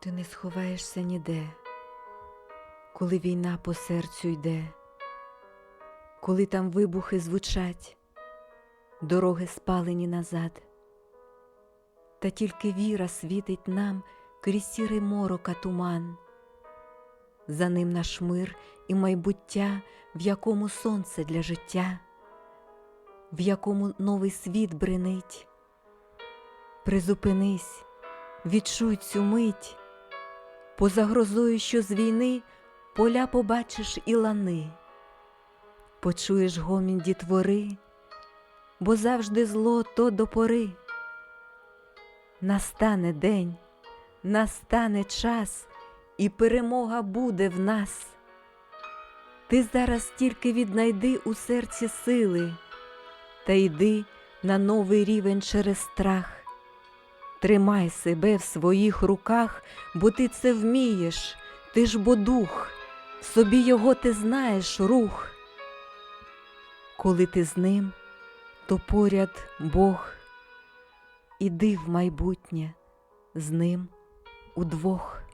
Ти не сховаєшся ніде, коли війна по серцю йде, коли там вибухи звучать, дороги спалені назад, та тільки віра світить нам крізь сірий морока туман, за ним наш мир і майбуття, в якому сонце для життя, в якому новий світ бренить. Призупинись, відчуй цю мить. Поза грозою, що з війни, поля побачиш і лани, почуєш гомін дітвори, бо завжди зло то до пори. Настане день, настане час, і перемога буде в нас. Ти зараз тільки віднайди у серці сили та йди на новий рівень через страх. Тримай себе в своїх руках, бо ти це вмієш, ти ж бо дух, собі його ти знаєш рух. Коли ти з ним, то поряд Бог, іди в майбутнє з ним удвох.